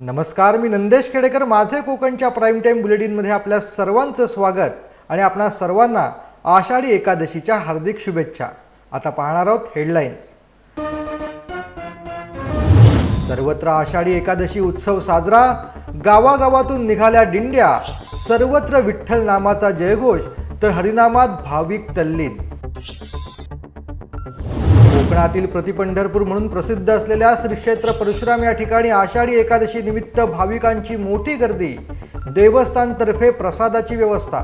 नमस्कार मी नंदेश खेडेकर. माझे कोकणच्या प्राईम टाईम बुलेटिनमध्ये आपल्या सर्वांचं स्वागत आणि आपणा सर्वांना आषाढी एकादशीच्या हार्दिक शुभेच्छा. आता पाहणार आहोत हेडलाईन्स सर्वत्र आषाढी एकादशी उत्सव साजरा. गावागावातून निघाल्या दिंड्या. सर्वत्र विठ्ठल नामाचा जयघोष तर हरिनामात भाविक तल्लीन. कोकणातील प्रतिपंढरपूर म्हणून प्रसिद्ध असलेल्या श्री क्षेत्र परशुराम या ठिकाणी आषाढी एकादशी निमित्त भाविकांची मोठी गर्दी. देवस्थानतर्फे प्रसादाची व्यवस्था.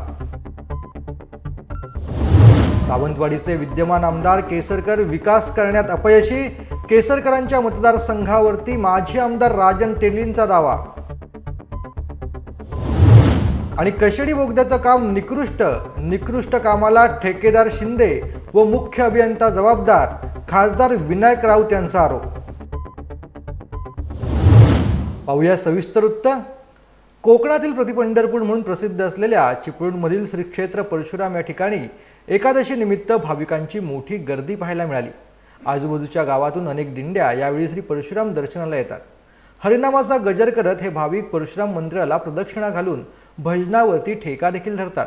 सावंतवाडीचे विद्यमान आमदार केसरकर विकास करण्यात अपयशी. केसरकरांच्या मतदारसंघावरती माजी आमदार राजन तेलींचा दावा. आणि कशेडी बोगद्याचं काम निकृष्ट. निकृष्ट कामाला ठेकेदार शिंदे व मुख्य अभियंता जबाबदार. खासदार विनायक राऊत यांचा आरोप. पाहूया सविस्तर वृत्त कोकणातील प्रतिपंढरपूर म्हणून प्रसिद्ध असलेल्या चिपळूणमधील श्री क्षेत्र परशुराम या ठिकाणी एकादशी निमित्त भाविकांची मोठी गर्दी पाहायला मिळाली. आजूबाजूच्या गावातून अनेक दिंड्या यावेळी श्री परशुराम दर्शनाला येतात. हरिनामाचा गजर करत हे भाविक परशुराम मंदिराला प्रदक्षिणा घालून भजनावरती ठेका देखील धरतात.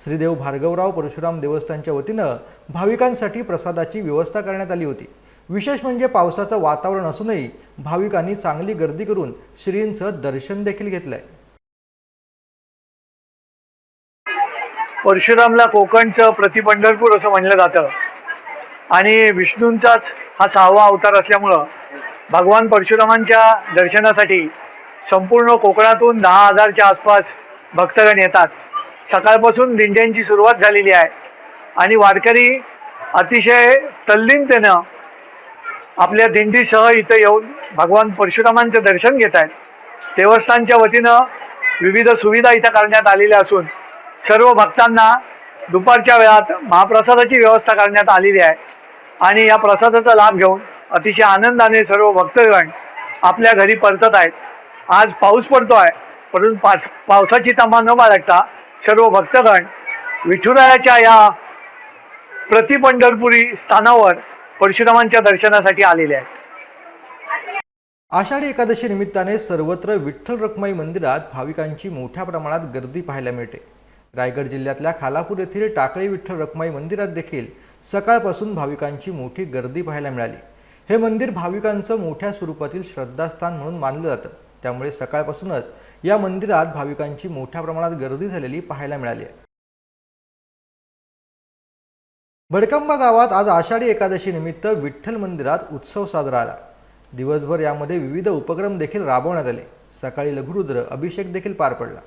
श्रीदेव भार्गवराव परशुराम देवस्थानच्या वतीनं भाविकांसाठी प्रसादाची व्यवस्था करण्यात आली होती. विशेष म्हणजे पावसाचं वातावरण असूनही भाविकांनी चांगली गर्दी करून श्रींचं दर्शन देखील घेतलंय. परशुरामला कोकणचं प्रतिपंढरपूर असं म्हणलं जातं. आणि विष्णूंचाच हा सहावा अवतार असल्यामुळं भगवान परशुरामांच्या दर्शनासाठी संपूर्ण कोकणातून दहा हजारच्या आसपास भक्तगण येतात. सकाळपासून दिंड्यांची सुरुवात झालेली आहे. आणि वारकरी अतिशय तल्लीनतेनं आपल्या दिंडीसह इथं येऊन भगवान परशुरामांचं दर्शन घेत आहेत. देवस्थानच्या वतीनं विविध सुविधा इथं करण्यात आलेल्या असून सर्व भक्तांना दुपारच्या वेळात महाप्रसादाची व्यवस्था करण्यात आलेली आहे. आणि या प्रसादाचा लाभ घेऊन अतिशय आनंदाने सर्व भक्तगण आपल्या घरी परतत आहेत. आज पाऊस पडतो आहे परंतु पास पावसाची तमा न बाळगता सर्व भक्तगण विठुरायाच्या या प्रतिपंढरपुरी स्थानावर परशुरामांच्या दर्शनासाठी आलेले आहेत. आषाढी एकादशी निमित्ताने सर्वत्र विठ्ठल रखमाई मंदिरात भाविकांची मोठ्या प्रमाणात गर्दी पाहायला मिळते. रायगड जिल्ह्यातल्या खालापूर येथील टाकळी विठ्ठल रखमाई मंदिरात देखील सकाळपासून भाविकांची मोठी गर्दी पाहायला मिळाली. हे मंदिर भाविकांचं मोठ्या स्वरूपातील श्रद्धास्थान म्हणून मानलं जातं. त्यामुळे सकाळपासूनच या मंदिरात भाविकांची मोठ्या प्रमाणात गर्दी झालेली पाहायला मिळाली आहे. भडकंबा गावात आज आषाढी एकादशी निमित्त विठ्ठल मंदिरात उत्सव साजरा आला. दिवसभर यामध्ये विविध उपक्रम देखील राबवण्यात आले. सकाळी लघुरुद्र अभिषेक देखील पार पडला.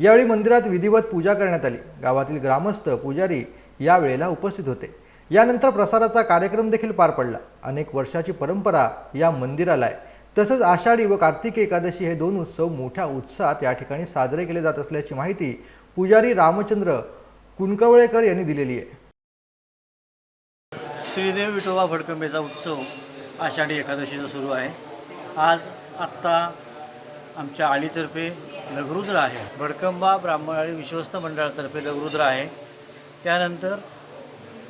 यावेळी मंदिरात विधिवत पूजा करण्यात आली. गावातील ग्रामस्थ पुजारी यावेळेला उपस्थित होते. यानंतर प्रसाराचा कार्यक्रम देखील पार पडला. अनेक वर्षाची परंपरा या मंदिराला आहे. तसंच आषाढी व कार्तिकी एकादशी हे दोन उत्सव मोठ्या उत्साहात या ठिकाणी साजरे केले जात असल्याची माहिती पुजारी रामचंद्र कुणकवळेकर यांनी दिलेली आहे. श्रीदेव विठोबा भडकंबेचा उत्सव आषाढी एकादशीचा सुरू आहे. आज आत्ता आमच्या आळीतर्फे लघुरुद्र आहे. भडकंबा ब्राह्मण विश्वस्त मंडळातर्फे लघुरुद्र आहे. त्यानंतर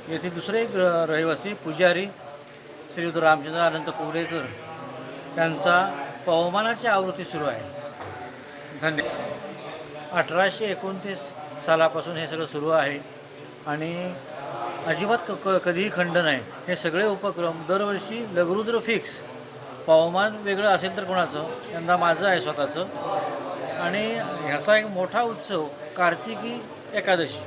येथे दुसरे ग्र रहिवासी पुजारी श्रीयुत रामचंद्र अनंत कोरेकर त्यांचा पवमानाची आवृत्ती सुरू आहे. धन्यवाद. अठराशे एकोणतीस सालापासून हे सगळं सुरू आहे आणि अजिबात क क कधीही खंड नाही. हे सगळे उपक्रम दरवर्षी लघुरुद्र फिक्स पवमान वेगळं असेल तर कोणाचं? यंदा माझं आहे स्वतःचं. आणि ह्याचा एक मोठा उत्सव कार्तिकी एकादशी.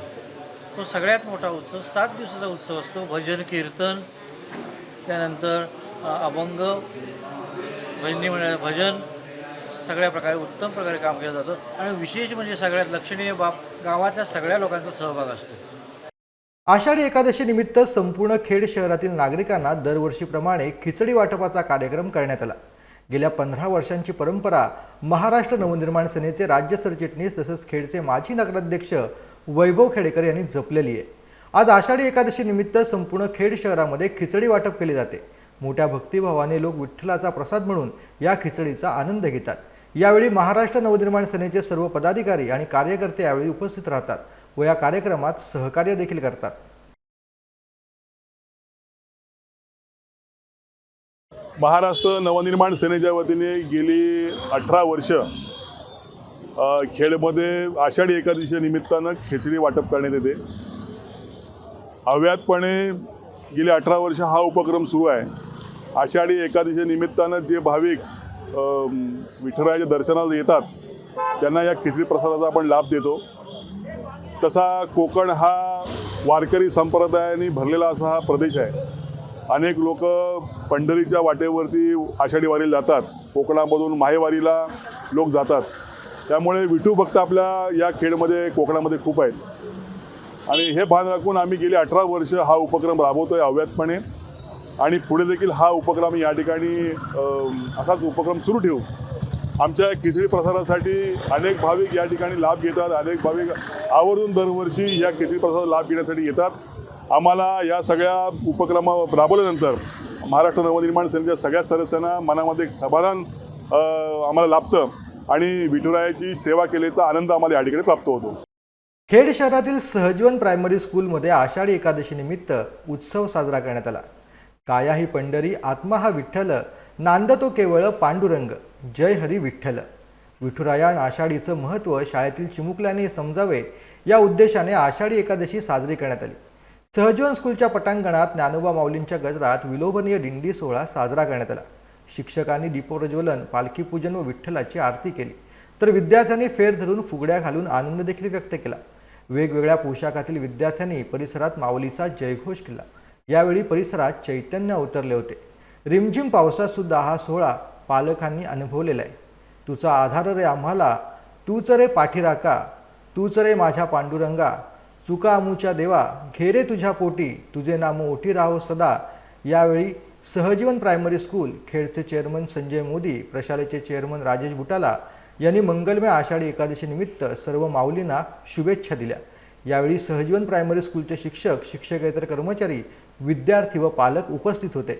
तो सगळ्यात मोठा उत्सव सात दिवसाचा उत्सव असतो. भजन कीर्तन त्यानंतर अभंग भजनी भजन सगळ्या प्रकारे उत्तम प्रकारे काम केलं जातं. आणि विशेष म्हणजे सगळ्यात लक्षणीय बाब गावातल्या सगळ्या लोकांचा सहभाग असतो. आषाढी एकादशी निमित्त संपूर्ण खेड शहरातील नागरिकांना दरवर्षीप्रमाणे खिचडी वाटपाचा कार्यक्रम करण्यात आला. गेल्या पंधरा वर्षांची परंपरा महाराष्ट्र नवनिर्माण सेनेचे राज्य सरचिटणीस तसंच खेडचे माजी नगराध्यक्ष वैभव खेडेकर यांनी जपलेली आहे. आज आषाढी एकादशी निमित्त संपूर्ण खेड शहरामध्ये खिचडी वाटप केले जाते. मोठ्या भक्तिभावाने लोक विठ्ठलाचा प्रसाद म्हणून या खिचडीचा आनंद घेतात. यावेळी महाराष्ट्र नवनिर्माण सेनेचे सर्व पदाधिकारी आणि कार्यकर्ते यावेळी उपस्थित राहतात व या कार्यक्रमात सहकार्य देखील करतात. महाराष्ट्र नवनिर्माण सेनेच्या वतीने गेली अठरा वर्ष खेडमध्ये आषाढी एकादशीच्या निमित्तानं खिचडी वाटप करण्यात येते. अव्यातपणे गेली अठरा वर्ष हा उपक्रम सुरू आहे. आषाढी एकादशी निमित्तानं जे भाविक अ, दर्शनाला येतात त्यांना या खिचडी प्रसादाचा आपण लाभ देतो. तसा कोकण हा वारकरी संप्रदायाने भरलेला असा हा प्रदेश आहे. अनेक लोक पंढरीच्या वाटेवरती आषाढी वारीला जातात कोकणामधून माहेवारीला लोक जातात. त्यामुळे विठू भक्त आपल्या या खेडमध्ये कोकणामध्ये खूप आहेत. आणि हे भान राखून आम्ही गेली अठरा वर्ष हा उपक्रम राबवतो आहे अव्यातपणे. आणि पुढे देखील हा उपक्रम या ठिकाणी असाच उपक्रम सुरू ठेवू. आमच्या खिचडी प्रसारासाठी अनेक भाविक या ठिकाणी लाभ घेतात अनेक भाविक आवर्जून दरवर्षी या खिचडी प्रसाद लाभ घेण्यासाठी येतात. आम्हाला या सगळ्या उपक्रमा राबवल्यानंतर महाराष्ट्र नवनिर्माण सेनेच्या सगळ्या सदस्यांना मनामध्ये एक समाधान आम्हाला लाभतं आणि विठुरायाची सेवा केल्याचा आनंद आम्हाला या ठिकाणी प्राप्त होतो. खेड शहरातील सहजीवन प्रायमरी स्कूलमध्ये आषाढी एकादशी निमित्त उत्सव साजरा करण्यात आला. काया ही पंढरी आत्मा हा विठ्ठल नांदतो केवळ पांडुरंग. जय हरी विठ्ठल. विठुरायाण आषाढीचं महत्त्व शाळेतील चिमुकल्याने समजावे या उद्देशाने आषाढी एकादशी साजरी करण्यात आली. सहजीवन स्कूलच्या पटांगणात ज्ञानोबा माऊलींच्या गजरात विलोभनीय दिंडी सोहळा साजरा करण्यात आला. शिक्षकांनी दीपप्रज्वलन पालखीपूजन व विठ्ठलाची आरती केली. तर विद्यार्थ्यांनी फेर धरून फुगड्या घालून आनंद देखील व्यक्त केला. वेगवेगळ्या पोशाखातील विद्यार्थ्यांनी परिसरात माऊलीचा जयघोष केला. यावेळी परिसरात चैतन्य अवतरले होते. रिमझिम पावसात सुद्धा हा सोहळा पालकांनी अनुभवलेला आहे. तुझा आधार रे आम्हाला तूच रे पाठीराका तूच रे माझ्या पांडुरंगा चुका अमुच्या देवा घेरे तुझ्या पोटी तुझे नामो ओटी राहो सदा. यावेळी सहजीवन प्रायमरी स्कूल खेडचे चेअरमन संजय मोदी प्रशालेचे चेअरमन राजेश बुटाला यांनी मंगलमय आषाढी एकादशी निमित्त सर्व माऊलींना शुभेच्छा दिल्या. यावेळी सहजीवन प्रायमरी स्कूलचे शिक्षक शिक्षकेतर कर्मचारी विद्यार्थी व पालक उपस्थित होते.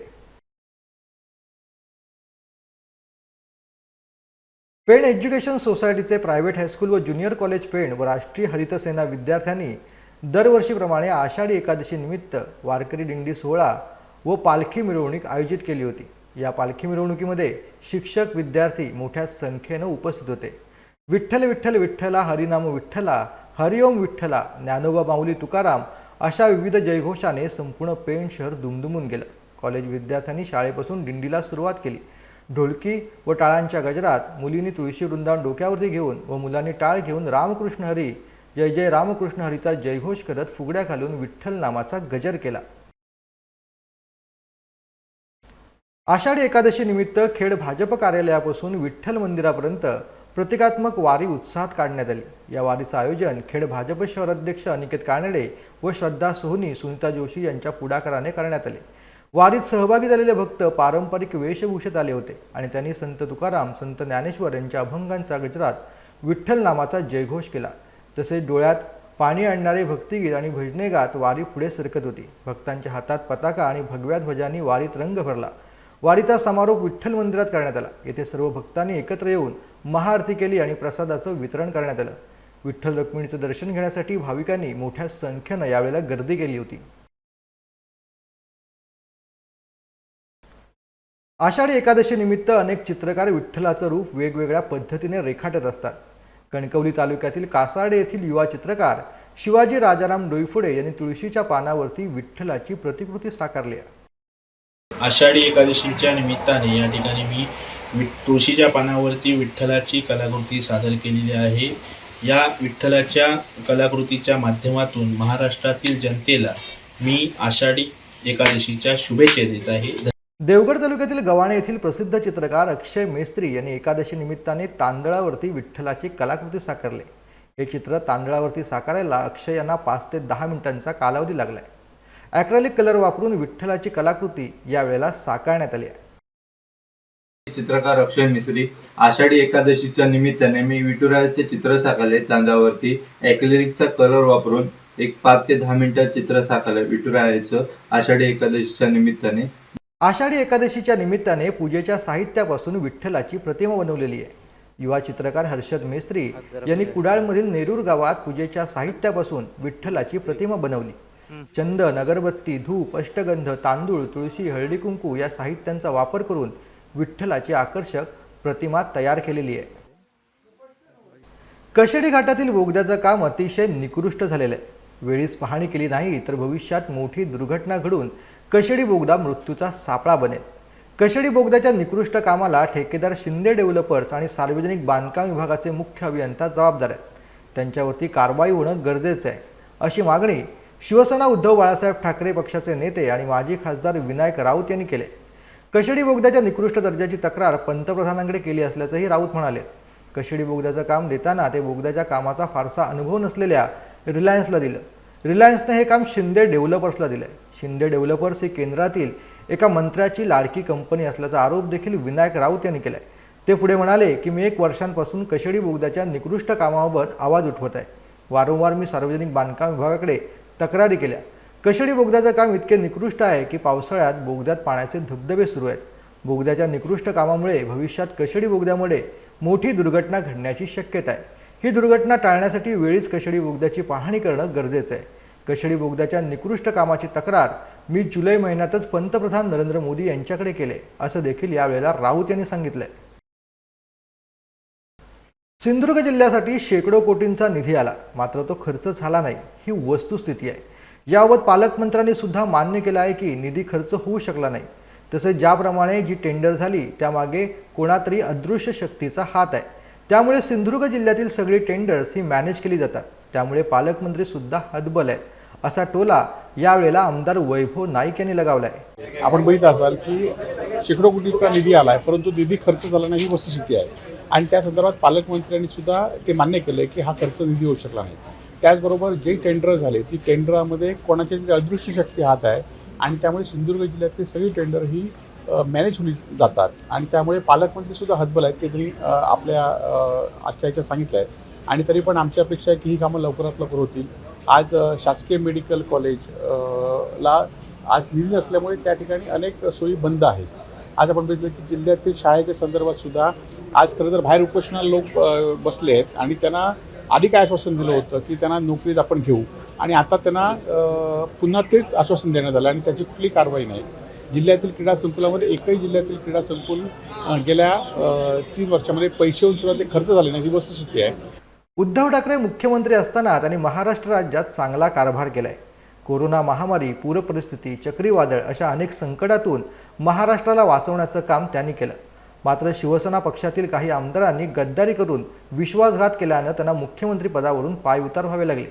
पेण एज्युकेशन सोसायटीचे प्रायव्हेट हायस्कूल व ज्युनियर कॉलेज पेण व राष्ट्रीय हरित सेना विद्यार्थ्यांनी दरवर्षीप्रमाणे आषाढी एकादशी निमित्त वारकरी दिंडी सोहळा व पालखी मिरवणूक आयोजित केली होती. या पालखी मिरवणुकीमध्ये शिक्षक विद्यार्थी मोठ्या संख्येनं उपस्थित होते. विठ्ठल विठ्ठल विठ्ठला हरिनाम विठ्ठला हरिओम विठ्ठला ज्ञानोबा माऊली तुकाराम अशा विविध जयघोषाने संपूर्ण पेण शहर दुमदुमून गेलं. कॉलेज विद्यार्थ्यांनी शाळेपासून दिंडीला सुरुवात केली. ढोलकी व टाळांच्या गजरात मुलींनी तुळशी वृंदावन डोक्यावरती घेऊन व मुलांनी टाळ घेऊन रामकृष्ण हरी जय जय रामकृष्ण हरीचा जयघोष करत फुगड्या घालून विठ्ठल नामाचा गजर केला. आषाढी एकादशी निमित्त खेड भाजप कार्यालयापासून विठ्ठल मंदिरापर्यंत प्रतिकात्मक वारी उत्साहात काढण्यात आली. या वारीचं आयोजन खेड भाजप शहर अध्यक्ष अनिकेत कानडे व श्रद्धा सोहनी सुनीता जोशी यांच्या पुढाकाराने करण्यात आले. वारीत सहभागी झालेले भक्त पारंपरिक वेशभूषेत आले होते आणि त्यांनी संत तुकाराम संत ज्ञानेश्वर यांच्या अभंगांचा गजरात विठ्ठल नामाचा जयघोष केला. तसेच डोळ्यात पाणी आणणारे भक्तिगीत आणि भजने गात वारी पुढे सरकत होती. भक्तांच्या हातात पताका आणि भगव्या ध्वजांनी वारीत रंग भरला. वारीचा समारोप विठ्ठल मंदिरात करण्यात आला. येथे सर्व भक्तांनी एकत्र येऊन महाआरती केली आणि प्रसादाचं वितरण करण्यात आलं. विठ्ठल रुक्मिणीचं दर्शन घेण्यासाठी भाविकांनी मोठ्या संख्येनं यावेळेला गर्दी केली होती. आषाढी एकादशी निमित्त अनेक चित्रकार विठ्ठलाचं रूप वेगवेगळ्या पद्धतीने रेखाटत असतात. कणकवली तालुक्यातील कासार्डे येथील युवा चित्रकार शिवाजी राजाराम डोईफुडे यांनी तुळशीच्या पानावरती विठ्ठलाची प्रतिकृती साकारली आषाढी एकादशीच्या निमित्ताने या ठिकाणी मी वि तुळशीच्या पानावरती विठ्ठलाची कलाकृती सादर केलेली आहे. या विठ्ठलाच्या कलाकृतीच्या माध्यमातून महाराष्ट्रातील जनतेला मी आषाढी एकादशीच्या शुभेच्छा देत आहे. देवगड तालुक्यातील गव्हाणे येथील प्रसिद्ध चित्रकार अक्षय मेस्त्री यांनी एकादशी निमित्ताने तांदळावरती विठ्ठलाची कलाकृती साकारली. हे चित्र तांदळावरती साकारायला अक्षय यांना पाच ते दहा मिनिटांचा कालावधी लागलाय. ॲक्रेलिक कलर वापरून विठ्ठलाची कलाकृती यावेळेला साकारण्यात आली आहे. चित्रकार अक्षय मिश्री आषाढी एकादशीच्या निमित्ताने मी विठुरायाचे चित्र साकारले तांदळावरती ॲक्रिलिकचा कलर वापरून एक पाच ते दहा मिनिटात चित्र साकारलं विठुरायाचं आषाढी एकादशीच्या निमित्ताने. आषाढी एकादशीच्या निमित्ताने पूजेच्या साहित्यापासून विठ्ठलाची प्रतिमा बनवलेली आहे. युवा चित्रकार हर्षद मेस्त्री यांनी कुडाळमधील नेरूर गावात पूजेच्या साहित्यापासून विठ्ठलाची प्रतिमा बनवली. चंदन अगरबत्ती धूप अष्टगंध तांदूळ तुळशी हळदी कुंकू या साहित्यांचा वापर करून विठ्ठलाची आकर्षक प्रतिमा तयार केलेली आहे. कशेडी घाटातील बोगद्याचं काम अतिशय निकृष्ट झालेलं आहे. वेळीच पाहणी केली नाही तर भविष्यात मोठी दुर्घटना घडून कशेडी बोगदा मृत्यूचा सापळा बनेल. कशेडी बोगद्याच्या निकृष्ट कामाला ठेकेदार शिंदे डेव्हलपर्स आणि सार्वजनिक बांधकाम विभागाचे मुख्य अभियंता जबाबदार आहेत. त्यांच्यावरती कारवाई होणं गरजेचं आहे अशी मागणी शिवसेना उद्धव बाळासाहेब ठाकरे पक्षाचे नेते आणि माजी खासदार विनायक राऊत यांनी केले कशेडी बोगद्याच्या निकृष्ट दर्जाची तक्रार पंतप्रधानांकडे केली असल्याचंही राऊत म्हणाले. कशेडी बोगद्याचं काम देताना ते बोगद्याच्या कामाचा फारसा अनुभव नसलेल्या रिलायन्सला दिलं. रिलायन्सने हे काम शिंदे डेव्हलपर्सला दिलंय. शिंदे डेव्हलपर्स ही केंद्रातील एका मंत्र्याची लाडकी कंपनी असल्याचा आरोप देखील विनायक राऊत यांनी केलाय. ते पुढे म्हणाले की मी एक वर्षांपासून कशेडी बोगद्याच्या निकृष्ट कामाबाबत आवाज उठवत आहे. वारंवार मी सार्वजनिक बांधकाम विभागाकडे तक्रारी केल्या. कशेडी बोगद्याचं काम इतके निकृष्ट आहे की पावसाळ्यात बोगद्यात पाण्याचे धबधबे सुरू आहेत. बोगद्याच्या निकृष्ट कामामुळे भविष्यात कशेडी बोगद्यामुळे मोठी दुर्घटना घडण्याची शक्यता आहे. ही दुर्घटना टाळण्यासाठी वेळीच कशेडी बोगद्याची पाहणी करणं गरजेचं आहे. कशेडी बोगद्याच्या निकृष्ट कामाची तक्रार मी जुलै महिन्यातच पंतप्रधान नरेंद्र मोदी यांच्याकडे केले असं देखील यावेळेला राऊत यांनी सांगितलंय. सिंधुदुर्ग जिल्ह्यासाठी शेकडो कोटींचा निधी आला मात्र तो खर्च झाला नाही ही वस्तुस्थिती आहे. याबाबत पालकमंत्र्यांनी सुद्धा मान्य केलं आहे की निधी खर्च होऊ शकला नाही. तसेच ज्याप्रमाणे जी टेंडर झाली त्यामागे कोणातरी अदृश्य शक्तीचा हात आहे. त्यामुळे सिंधुदुर्ग जिल्ह्यातील सगळी टेंडर्स ही मॅनेज केली जातात. त्यामुळे पालकमंत्री सुद्धा हतबल आहेत. असा टोला यावेळेला आमदार वैभव नाईक यांनी लगावला आहे आपण बघितलं असाल की शेकडो कोटीचा निधी आला आहे परंतु निधी खर्च झाला नाही ही वस्तुस्थिती आहे. आणि त्या संदर्भात पालकमंत्र्यांनी सुद्धा ते मान्य केलं की हा खर्च निधी होऊ शकला नाही. त्याचबरोबर जे टेंडर झाले ती टेंडरामध्ये कोणाच्या तरी अदृश्य शक्ती हात आहे आणि त्यामुळे सिंधुदुर्ग जिल्ह्यातली सगळी टेंडर ही मॅनेज होऊन जातात. आणि त्यामुळे पालकमंत्री सुद्धा हतबल आहेत ते त्यांनी आपल्या आजच्या ह्याच्यात सांगितलं आहे आणि तरी पण आमची अपेक्षा आहे की ही कामं लवकरात लवकर होतील. आज शासकीय मेडिकल कॉलेज ला आज निधी असल्यामुळे त्या ठिकाणी अनेक सोयी बंद आहेत. आज आपण बघितलं की जिल्ह्यातील शाळेच्या संदर्भात सुद्धा आज खरं तर बाहेर उपोषणाला लोक बसले आहेत आणि त्यांना आधी काय आश्वासन दिलं होतं की त्यांना नोकरीत आपण घेऊ. आणि आता त्यांना पुन्हा तेच आश्वासन देण्यात आलं आणि त्याची कुठली कारवाई नाही. जिल्ह्यातील क्रीडा संकुलामध्ये एकही जिल्ह्यातील क्रीडा संकुल गेल्या तीन वर्षामध्ये पैसे होऊन सुद्धा ते खर्च झाले नाही ही वस्तुस्थिती आहे. उद्धव ठाकरे मुख्यमंत्री असताना त्यांनी महाराष्ट्र राज्यात चांगला कारभार केलाय. कोरोना महामारी पूरपरिस्थिती चक्रीवादळ अशा अनेक संकटातून महाराष्ट्राला वाचवण्याचं काम त्यांनी केलं. मात्र शिवसेना पक्षातील काही आमदारांनी गद्दारी करून विश्वासघात केल्यानं त्यांना मुख्यमंत्री पदावरून पायउतार व्हावे लागले.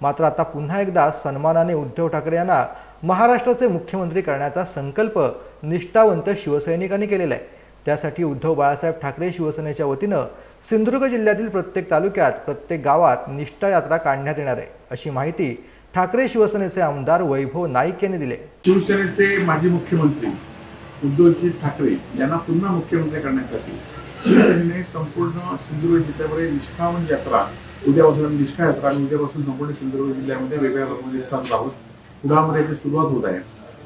मात्र आता पुन्हा एकदा सन्मानाने उद्धव ठाकरे यांना महाराष्ट्राचे मुख्यमंत्री करण्याचा संकल्प निष्ठावंत शिवसैनिकांनी केलेला आहे. त्यासाठी उद्धव बाळासाहेब ठाकरे शिवसेनेच्या वतीनं सिंधुदुर्ग जिल्ह्यातील प्रत्येक तालुक्यात प्रत्येक गावात निष्ठा यात्रा काढण्यात येणार आहे अशी माहिती ठाकरे शिवसेनेचे आमदार वैभव नाईक यांनी दिले शिवसेनेचे माजी मुख्यमंत्री उद्धवजी ठाकरे यांना पुन्हा मुख्यमंत्री करण्यासाठी शिवसेनेने संपूर्ण सिंधुदुर्ग जिल्ह्यामध्ये निष्ठावन यात्रा उद्यापासून निष्ठा यात्रा आणि उद्यापासून संपूर्ण सिंधुदुर्ग जिल्ह्यामध्ये वेगवेगळ्या भागामध्ये स्थान आहोत. पुण्यामध्ये याची सुरुवात होत आहे.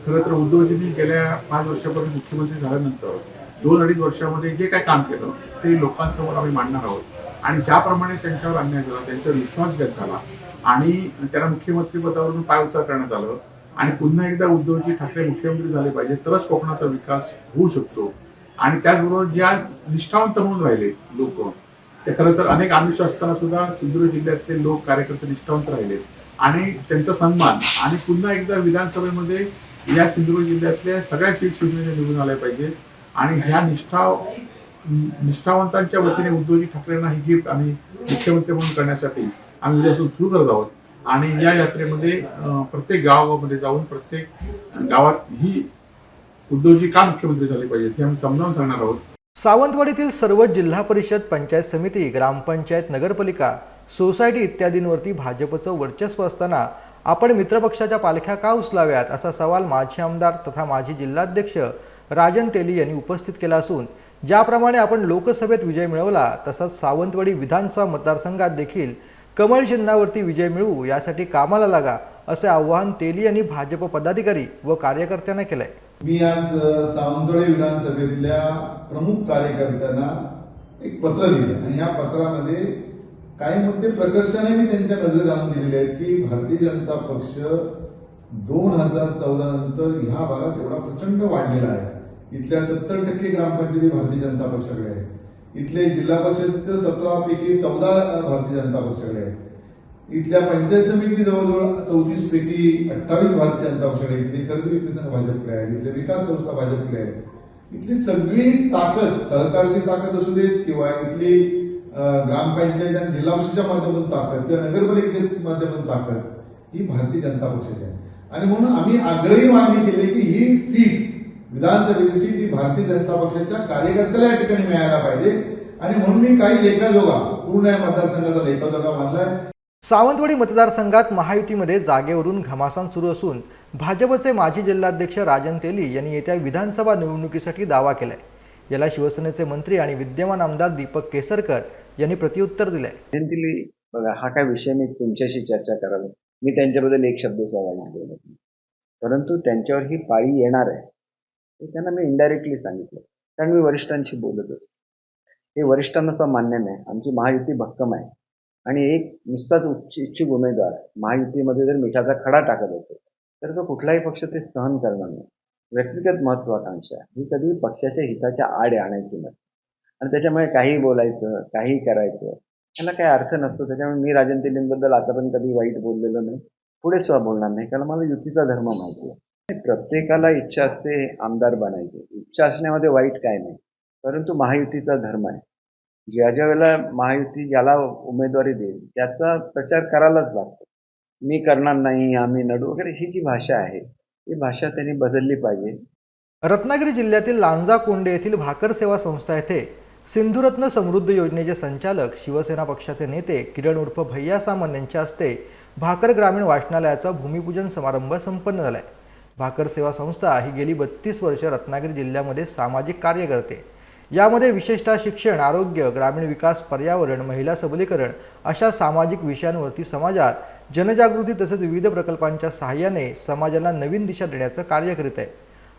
खरं तर उद्धवजींनी गेल्या पाच वर्षापर्यंत मुख्यमंत्री झाल्यानंतर दोन अडीच वर्षामध्ये जे काय काम केलं ते लोकांसमोर आम्ही मांडणार आहोत. आणि ज्याप्रमाणे त्यांच्यावर अन्याय झाला त्यांच्यावर विश्वासघात झाला आणि त्यांना मुख्यमंत्री पदावरून पाय उतार करण्यात आलं आणि पुन्हा एकदा उद्धवजी ठाकरे मुख्यमंत्री झाले पाहिजे तरच कोकणाचा विकास होऊ शकतो. आणि त्याचबरोबर ज्या निष्ठावंत म्हणून राहिले लोक ते खरं तर अनेक आमिष असताना सुद्धा सिंधुदुर्ग जिल्ह्यातले लोक कार्यकर्ते निष्ठावंत राहिले. आणि त्यांचा सन्मान आणि पुन्हा एकदा विधानसभेमध्ये या सिंधुदुर्ग जिल्ह्यातल्या सगळ्या सीट निवडून आल्या पाहिजेत आणि ह्या निष्ठा निष्ठावंतांच्या वतीने उद्धवजी ठाकरेंना ही गिफ्ट आम्ही मुख्यमंत्री म्हणून करण्यासाठी आम्ही उद्यापासून सुरू करत आहोत. आणि या यात्रेमध्ये प्रत्येक गावामध्ये जाऊन प्रत्येक गावात ही उद्योजी का मुख्यमंत्री झाले पाहिजे हे आम्ही समजावून सांगणार आहोत. सावंतवाडीतील सर्व जिल्हा परिषद पंचायत समिती ग्रामपंचायत नगरपालिका सोसायटी इत्यादींवरती भाजपचं वर्चस्व असताना आपण मित्रपक्षाच्या पालख्या का उचलाव्यात असा सवाल माजी आमदार तथा माजी जिल्हाध्यक्ष राजन तेली यांनी उपस्थित केला असून ज्याप्रमाणे आपण लोकसभेत विजय मिळवला तसंच सावंतवाडी विधानसभा मतदारसंघात देखील कमळ चिन्हावरती विजय मिळवू यासाठी कामाला लागा असे आवाहन तेली यांनी भाजप पदाधिकारी व कार्यकर्त्यांना केलंय. मी आज अ, विधानसभेतल्या प्रमुख कार्यकर्त्यांना एक पत्र लिहिलं आणि ह्या पत्रामध्ये काही मुद्दे प्रकर्षाने मी त्यांच्या नजरेत आणून दिलेले आहेत की भारतीय जनता पक्ष दोन हजार चौदा नंतर ह्या भागात एवढा प्रचंड वाढलेला आहे. इथल्या सत्तर टक्के ग्रामपंचायती भारतीय जनता पक्षाकडे आहेत. इथले जिल्हा परिषद सतरा पैकी चौदा भारतीय जनता पक्षाकडे आहेत. इथल्या पंचायत समिती जवळजवळ चौतीस पैकी अठ्ठावीस भारतीय जनता पक्षाकडे आहे. इथली खरेदी विक्री संघ भाजपकडे आहे इथले विकास संस्था भाजपकडे आहे इथली सगळी ताकद सहकारची ताकद असू देत किंवा इथली ग्रामपंचायत आणि जिल्हा परिषदेच्या माध्यमातून ताकद किंवा नगरपालिकेच्या माध्यमातून ताकद ही भारतीय जनता पक्षाची आहे. आणि म्हणून आम्ही आग्रही मागणी केली की ही सीट विधानसभेची सीट ही भारतीय जनता पक्षाच्या कार्यकर्त्याला या ठिकाणी मिळायला पाहिजे. आणि म्हणून मी काही लेखाजोगा पूर्ण या मतदारसंघाचा लेखाजोगा मानलाय सावंतवाडी मतदारसंघात महायुतीमध्ये जागेवरून घमासान सुरू असून भाजपचे माजी जिल्हाध्यक्ष राजन तेली यांनी येत्या विधानसभा निवडणुकीसाठी दावा केलाय. याला शिवसेनेचे मंत्री आणि विद्यमान आमदार दीपक केसरकर यांनी प्रत्युत्तर दिलंय. बघा हा काय विषय मी तुमच्याशी चर्चा करावा मी त्यांच्याबद्दल एक शब्द बोलत नाही परंतु त्यांच्यावर ही पाळी येणार आहे. हे त्यांना मी इनडायरेक्टली सांगितलं. कारण मी वरिष्ठांशी बोलत असतो. हे वरिष्ठांना सुद्धा मान्य नाही. आमची महायुती भक्कम आहे. आणि एक नुसताच उच्च इच्छुक उमेदवार महायुतीमध्ये जर मिठाचा खडा टाकत असेल तर तो कुठलाही पक्ष ते सहन करणार नाही. व्यक्तिगत महत्वाकांक्षा ही कधी पक्षाच्या हिताच्या आड आणायची नसते आणि त्याच्यामुळे काही बोलायचं काही करायचं त्यांना काही अर्थ नसतो. त्याच्यामुळे मी राजन तेलींबद्दल आतापर्यंत कधी वाईट बोललेलो नाही. पुढे सुद्धा बोलणार नाही. कारण मला युतीचा धर्म माहिती आहे. प्रत्येकाला इच्छा असते आमदार बनायची. इच्छा असण्यामध्ये वाईट काय नाही. परंतु महायुतीचा धर्म आहे. ज्या ज्या वेळेला महायुती ज्याला उमेदवारी देईल त्याचा प्रचार करायलाच लागतो. मी करणार नाही आम्ही नडू वगैरे ही जी भाषा आहे ही भाषा त्यांनी बदलली पाहिजे. रत्नागिरी जिल्ह्यातील लांजा कोंडे येथील भाकर सेवा संस्था येथे सिंधुरत्न समृद्ध योजनेचे संचालक शिवसेना पक्षाचे नेते किरण उर्फ भैया सामंत यांच्या हस्ते भाकर ग्रामीण वाचनालयाचा भूमिपूजन समारंभ संपन्न झालाय. भाकर सेवा संस्था ही गेली बत्तीस वर्ष रत्नागिरी जिल्ह्यामध्ये सामाजिक कार्य करते. यामध्ये विशेषतः शिक्षण आरोग्य ग्रामीण विकास पर्यावरण महिला सबलीकरण अशा सामाजिक विषयांवरती समाजात जनजागृती तसेच विविध प्रकल्पांच्या सहाय्याने समाजाला नवीन दिशा देण्याचं कार्य करीत आहे.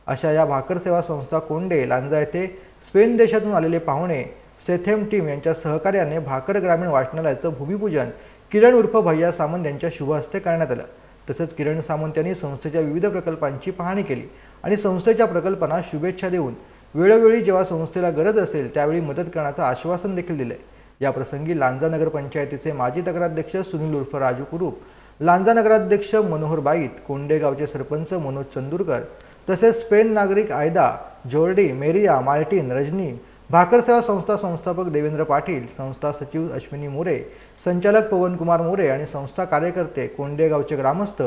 अशा या भाकर सेवा संस्था कोंडे लांजा येथे स्पेन देशातून आलेले पाहुणे सेथेम टीम यांच्या सहकार्याने भाकर ग्रामीण वाचनालयाचं भूमिपूजन किरण उर्फ भैया सामंत यांच्या शुभ हस्ते करण्यात आलं. तसंच किरण सामंत यांनी संस्थेच्या विविध प्रकल्पांची पाहणी केली आणि संस्थेच्या प्रकल्पांना शुभेच्छा देऊन वेळोवेळी जेव्हा संस्थेला गरज असेल त्यावेळी मदत करण्याचं आश्वासन देखील दिलंय. या प्रसंगी लांजा नगरपंचायतीचे माजी तक्राध्यक्ष सुनील उर्फ राजू कुरूप लांजा नगराध्यक्ष मनोहर बाईत कोंडेगावचे सरपंच मनोज चंदूरकर तसेच स्पेन नागरिक आयदा जोर्डी मेरिया मार्टिन रजनी भाकर सेवा संस्था संस्थापक देवेंद्र पाटील संस्था सचिव अश्विनी मोरे संचालक पवनकुमार मोरे आणि संस्था कार्यकर्ते कोंडेगावचे ग्रामस्थ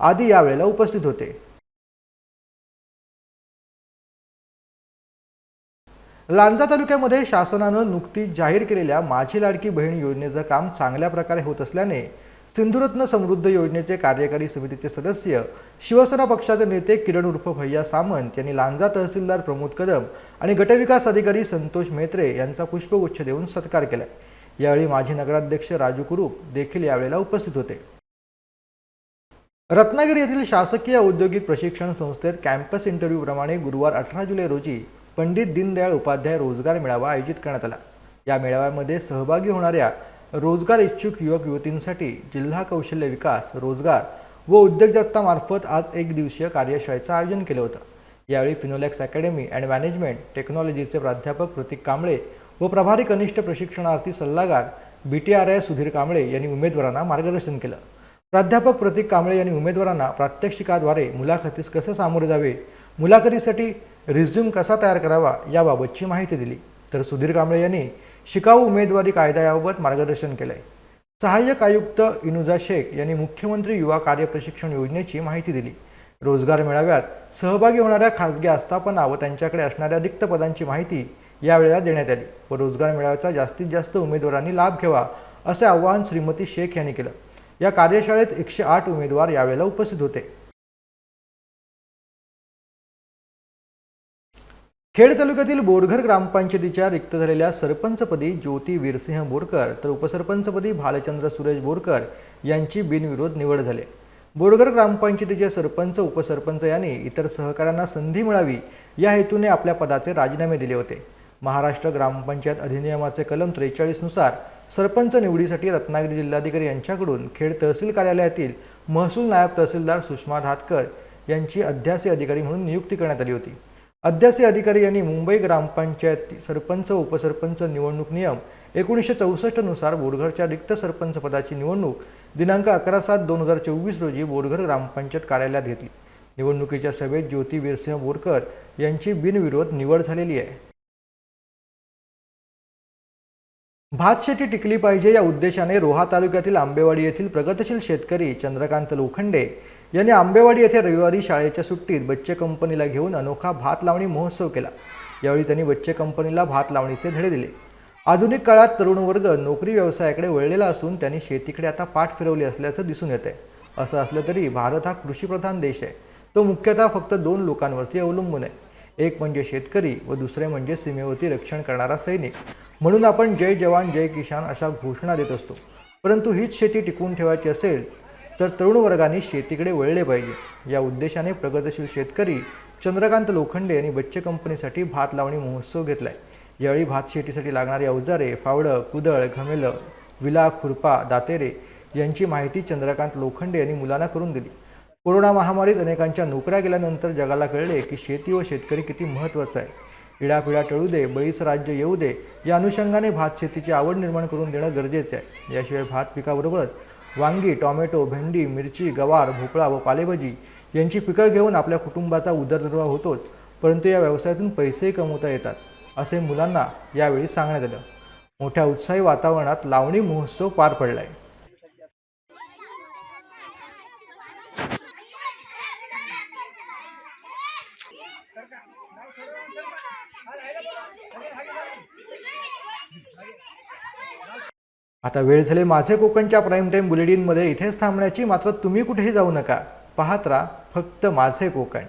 आदी यावेळेला उपस्थित होते. लांजा तालुक्यामध्ये शासनानं नुकतीच जाहीर केलेल्या माझी लाडकी बहीण योजनेचं काम चांगल्या प्रकारे होत असल्याने सिंधुरत्न समृद्ध योजनेचे कार्यकारी समितीचे सदस्य शिवसेना पक्षाचे नेते किरण उर्फ भैया सामंत यांनी लांजा तहसीलदार प्रमोद कदम आणि गटविकास अधिकारी संतोष मेत्रे यांचा पुष्पगुच्छ देऊन सत्कार केला. यावेळी माजी नगराध्यक्ष राजू कुरूप देखील यावेळेला उपस्थित होते. रत्नागिरी येथील शासकीय औद्योगिक प्रशिक्षण संस्थेत कॅम्पस इंटरव्ह्यू प्रमाणे गुरुवार अठरा जुलै रोजी पंडित दीनदयाळ उपाध्याय रोजगार मेळावा आयोजित करण्यात आला. या मेळाव्यामध्ये सहभागी होणाऱ्या रोजगार इच्छुक युवक युवतींसाठी जिल्हा कौशल्य विकास रोजगार व उद्योजकतामार्फत आज एक दिवसीय कार्यशाळेचं आयोजन केलं होतं. यावेळी फिनोलॅक्स अकॅडमी अँड मॅनेजमेंट टेक्नॉलॉजीचे प्राध्यापक प्रतीक कांबळे व प्रभारी कनिष्ठ प्रशिक्षणार्थी सल्लागार B T R I Sudhir Kamble यांनी उमेदवारांना मार्गदर्शन केलं. प्राध्यापक प्रतीक कांबळे यांनी उमेदवारांना प्रात्यक्षिकाद्वारे मुलाखतीस कसे सामोरे जावे मुलाखतीसाठी रिझ्यूम कसा तयार करावा याबाबतची माहिती दिली. तर सुधीर कांबळे यांनी शिकाऊ उमेदवारी कायदा याबाबत मार्गदर्शन आहे सहाय्यक आयुक्त इनुजा शेख यांनी मुख्यमंत्री युवा कार्य प्रशिक्षण योजनेची माहिती दिली. रोजगार मेळाव्यात सहभागी होणाऱ्या खासगी आस्थापना व त्यांच्याकडे असणाऱ्या रिक्त पदांची माहिती यावेळेला देण्यात आली व रोजगार मेळाव्याचा जास्तीत जास्त उमेदवारांनी लाभ घ्यावा असे आवाहन श्रीमती शेख यांनी केलं. या कार्यशाळेत एकशे आठ उमेदवार यावेळेला उपस्थित होते. खेड तालुक्यातील बोरघर ग्रामपंचायतीच्या रिक्त झालेल्या सरपंचपदी ज्योती वीरसिंह बोरकर तर उपसरपंचपदी भालचंद्र सुरेश बोरकर यांची बिनविरोध निवड झाली. बोरघर ग्रामपंचायतीचे सरपंच उपसरपंच यांनी इतर सहकाऱ्यांना संधी मिळावी या हेतूने आपल्या पदाचे राजीनामे दिले होते. महाराष्ट्र ग्रामपंचायत अधिनियमाचे कलम त्रेचाळीसनुसार सरपंच निवडीसाठी रत्नागिरी जिल्हाधिकारी यांच्याकडून खेड तहसील कार्यालयातील महसूल नायब तहसीलदार सुषमा धातकर यांची अध्यासी अधिकारी म्हणून नियुक्ती करण्यात आली होती. अध्यासी अधिकारी यांनी मुंबई ग्रामपंचायत सरपंच उपसरपंच निवडणूक नियम एकोणीसशे चौसष्टनुसार बोरघरच्या रिक्त सरपंच पदाची निवडणूक दिनांक अकरा सात दोन हजार चोवीस रोजी बोरघर ग्रामपंचायत कार्यालयात घेतली. निवडणुकीच्या सभेत ज्योती वीरसिंह बोरकर यांची बिनविरोध निवड झालेली आहे. भातशेती टिकली पाहिजे या उद्देशाने रोहा तालुक्यातील आंबेवाडी येथील प्रगतशील शेतकरी चंद्रकांत लोखंडे यांनी आंबेवाडी येथे रविवारी शाळेच्या सुट्टीत बच्चे कंपनीला घेऊन अनोखा भात लावणी महोत्सव केला. यावेळी त्यांनी बच्चे कंपनीला भात लावणीचे धडे दिले. आधुनिक काळात तरुण वर्ग नोकरी व्यवसायाकडे वळलेला असून त्यांनी शेतीकडे आता पाठ फिरवली असल्याचं दिसून येत आहे असं असलं तरी भारत हा कृषीप्रधान देश आहे. तो मुख्यतः फक्त दोन लोकांवरती अवलंबून आहे. एक म्हणजे शेतकरी व दुसरे म्हणजे सीमेवरती रक्षण करणारा सैनिक. म्हणून आपण जय जवान जय किसान अशा घोषणा देत असतो. परंतु हीच शेती टिकवून ठेवायची असेल तर तरुण वर्गाने शेतीकडे वळले पाहिजे. या उद्देशाने प्रगतशील शेतकरी चंद्रकांत लोखंडे यांनी बच्चे कंपनीसाठी भात लावणी महोत्सव घेतला आहे यावेळी भात शेतीसाठी लागणारी अवजारे फावडं कुदळ घमेलं विला खुरपा दातेरे यांची माहिती चंद्रकांत लोखंडे यांनी मुलांना करून दिली. कोरोना महामारीत अनेकांच्या नोकऱ्या गेल्यानंतर जगाला कळले की शेती व शेतकरी किती महत्त्वाचा आहे. इडापिडा टळू दे बळीचं राज्य येऊ दे या अनुषंगाने भात शेतीची आवड निर्माण करून देणं गरजेचं आहे. याशिवाय भात पिकाबरोबरच वांगी टॉमॅटो भेंडी मिरची गवार भोपळा व पालेभाजी यांची पिकं घेऊन आपल्या कुटुंबाचा उदरनिर्वाह होतोच परंतु या व्यवसायातून पैसेही कमवता येतात असे मुलांना यावेळी सांगण्यात आलं. मोठ्या उत्साही वातावरणात लावणी महोत्सव पार पडलाय. आता वेळ झाले माझे कोकणच्या प्राईम टाईम बुलेटिनमध्ये इथेच थांबण्याची मात्र तुम्ही कुठेही जाऊ नका. पाहत राहा फक्त माझे कोकण.